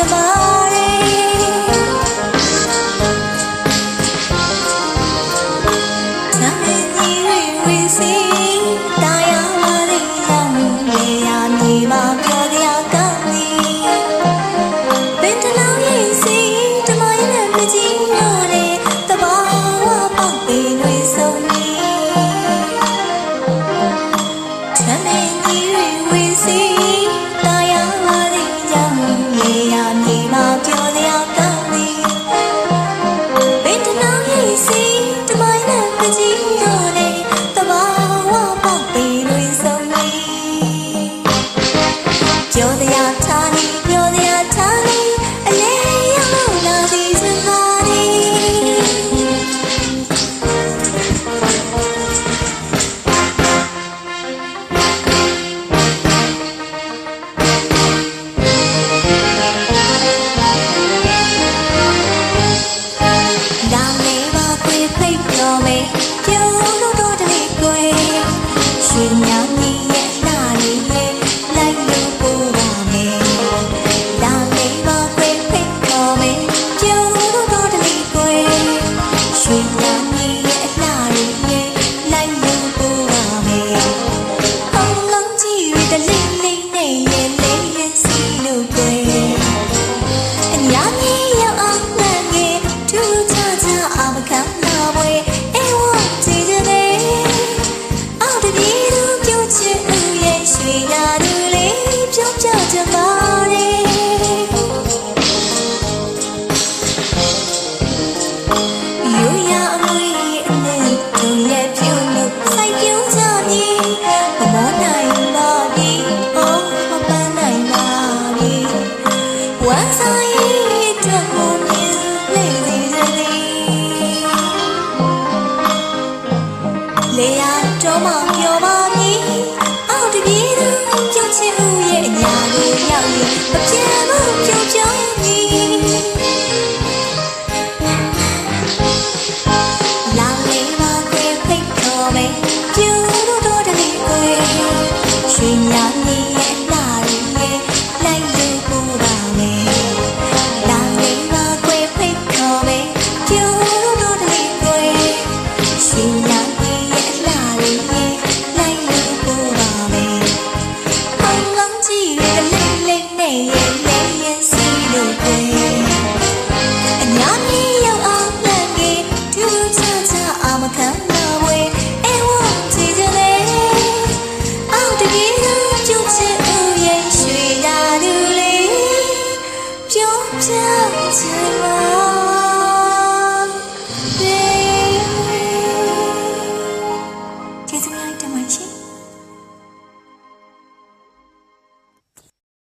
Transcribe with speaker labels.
Speaker 1: 제발 一秒 လေယာတော်မောင်ပျော်ပါမည်အောက်တပြေးသူကြောက်ချင်ဦးရဲ့အညာကိုရောက်ရင်မပြေ